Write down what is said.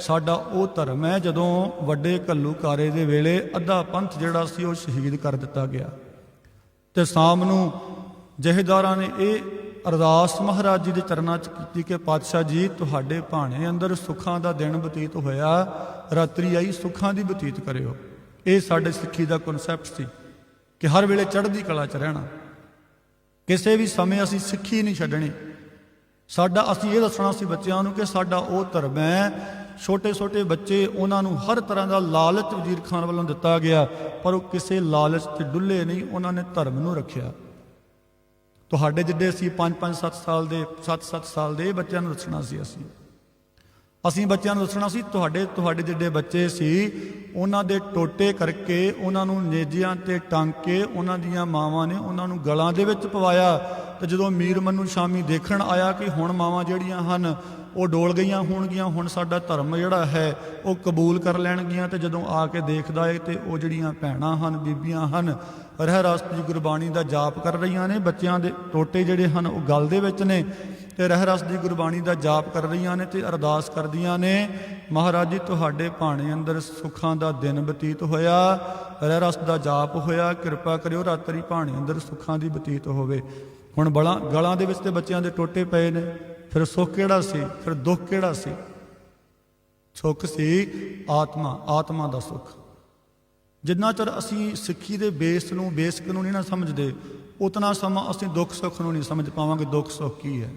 ਸਾਡਾ ਉਹ ਧਰਮ ਹੈ ਜਦੋਂ ਵੱਡੇ ਘੱਲੂਕਾਰੇ ਦੇ ਵੇਲੇ ਅੱਧਾ ਪੰਥ ਜਿਹੜਾ ਸੀ ਉਹ ਸ਼ਹੀਦ ਕਰ ਦਿੱਤਾ ਗਿਆ। ਤੇ ਸ਼ਾਮ ਨੂੰ ਜਹੇਦਾਰਾਂ ਨੇ ਇਹ ਅਰਦਾਸ ਮਹਾਰਾਜ ਜੀ ਦੇ ਚਰਨਾਂ 'ਚ ਕੀਤੀ ਕਿ ਪਾਤਸ਼ਾਹ ਜੀ, ਤੁਹਾਡੇ ਭਾਣੇ ਅੰਦਰ ਸੁੱਖਾਂ ਦਾ ਦਿਨ ਬਤੀਤ ਹੋਇਆ, ਰਾਤਰੀ ਆਈ ਸੁੱਖਾਂ ਦੀ ਬਤੀਤ ਕਰਿਓ। ਇਹ ਸਾਡੇ ਸਿੱਖੀ ਦਾ ਕਨਸੈਪਟ ਸੀ ਕਿ ਹਰ ਵੇਲੇ ਚੜ੍ਹਦੀ ਕਲਾ 'ਚ ਰਹਿਣਾ। ਕਿਸੇ ਵੀ ਸਮੇਂ ਅਸੀਂ ਸਿੱਖੀ ਨਹੀਂ ਛੱਡਣੀ। ਸਾਡਾ ਅਸੀਂ ਇਹ ਦੱਸਣਾ ਸੀ ਬੱਚਿਆਂ ਨੂੰ ਕਿ ਸਾਡਾ ਉਹ ਧਰਮ ਹੈ, ਛੋਟੇ ਛੋਟੇ ਬੱਚੇ ਉਹਨਾਂ ਨੂੰ ਹਰ ਤਰ੍ਹਾਂ ਦਾ ਲਾਲਚ ਵਜ਼ੀਰ ਖਾਨ ਵੱਲੋਂ ਦਿੱਤਾ ਗਿਆ, ਪਰ ਉਹ ਕਿਸੇ ਲਾਲਚ ਤੇ ਡੁੱਲੇ ਨਹੀਂ, ਉਹਨਾਂ ਨੇ ਧਰਮ ਨੂੰ ਰੱਖਿਆ। ਤੁਹਾਡੇ ਜਿੱਡੇ ਸੀ 5 5 7 ਸਾਲ ਦੇ 7 7 ਸਾਲ ਦੇ ਇਹ ਬੱਚਿਆਂ ਨੂੰ ਦੱਸਣਾ ਸੀ ਅਸੀਂ। ਅਸੀਂ ਬੱਚਿਆਂ ਨੂੰ ਦੱਸਣਾ ਸੀ, ਤੁਹਾਡੇ ਤੁਹਾਡੇ ਜਿੱਡੇ ਬੱਚੇ ਸੀ, ਉਹਨਾਂ ਦੇ ਟੋਟੇ ਕਰਕੇ, ਉਹਨਾਂ ਨੂੰ ਨੇਜਿਆਂ ਤੇ ਟੰਗ ਕੇ ਉਹਨਾਂ ਦੀਆਂ ਮਾਵਾਂ ਨੇ ਉਹਨਾਂ ਨੂੰ ਗਲਾਂ ਦੇ ਵਿੱਚ ਪਵਾਇਆ ਤੇ ਜਦੋਂ ਮੀਰ ਮਨੂੰ ਸ਼ਾਮੀ ਦੇਖਣ ਆਇਆ ਕਿ ਹੁਣ ਮਾਵਾਂ ਜਿਹੜੀਆਂ ਹਨ, ਉਹ ਡੋਲ ਗਈਆਂ ਹੋਣਗੀਆਂ, ਹੁਣ ਸਾਡਾ ਧਰਮ ਜਿਹੜਾ ਹੈ, ਉਹ ਕਬੂਲ ਕਰ ਲੈਣਗੀਆਂ ਤੇ ਜਦੋਂ ਆ ਕੇ ਦੇਖਦਾ ਏ ਤੇ ਉਹ ਜਿਹੜੀਆਂ ਭੈਣਾਂ ਹਨ, ਬੀਬੀਆਂ ਹਨ ਰਹਿ ਰਸਤ ਦੀ ਗੁਰਬਾਣੀ ਦਾ ਜਾਪ ਕਰ ਰਹੀਆਂ ਨੇ, ਬੱਚਿਆਂ ਦੇ ਟੋਟੇ ਜਿਹੜੇ ਹਨ, ਉਹ ਗਲ ਦੇ ਵਿੱਚ ਨੇ ਤੇ ਰਹਿ ਰਸ ਦੀ ਗੁਰਬਾਣੀ ਦਾ ਜਾਪ ਕਰ ਰਹੀਆਂ ਨੇ ਤੇ ਅਰਦਾਸ ਕਰਦੀਆਂ ਨੇ, ਮਹਾਰਾਜ ਜੀ, ਤੁਹਾਡੇ ਭਾਣੇ ਅੰਦਰ ਸੁੱਖਾਂ ਦਾ ਦਿਨ ਬਤੀਤ ਹੋਇਆ ਰਹਿ ਰਸ ਦਾ ਜਾਪ ਹੋਇਆ, ਕਿਰਪਾ ਕਰਿਓ ਰਾਤਰੀ ਭਾਣੇ ਅੰਦਰ ਸੁੱਖਾਂ ਦੀ ਬਤੀਤ ਹੋਵੇ। ਹੁਣ ਬਲਾਂ ਗਲਾਂ ਦੇ ਵਿੱਚ ਤੇ ਬੱਚਿਆਂ ਦੇ ਟੋਟੇ ਪਏ ਨੇ। ਫਿਰ ਸੁੱਖ ਕਿਹੜਾ ਸੀ? ਫਿਰ ਦੁੱਖ ਕਿਹੜਾ ਸੀ? ਸੁੱਖ ਸੀ ਆਤਮਾ ਆਤਮਾ ਦਾ ਸੁੱਖ। ਜਿੰਨਾ ਚਿਰ ਅਸੀਂ ਸਿੱਖੀ ਦੇ ਬੇਸ ਨੂੰ, ਬੇਸਿਕ ਨੂੰ ਨਹੀਂ ਨਾ ਸਮਝਦੇ, ਉਤਨਾ ਸਮਾਂ ਅਸੀਂ ਦੁੱਖ ਸੁੱਖ ਨੂੰ ਨਹੀਂ ਸਮਝ ਪਾਵਾਂਗੇ। ਦੁੱਖ ਸੁੱਖ ਕੀ ਹੈ?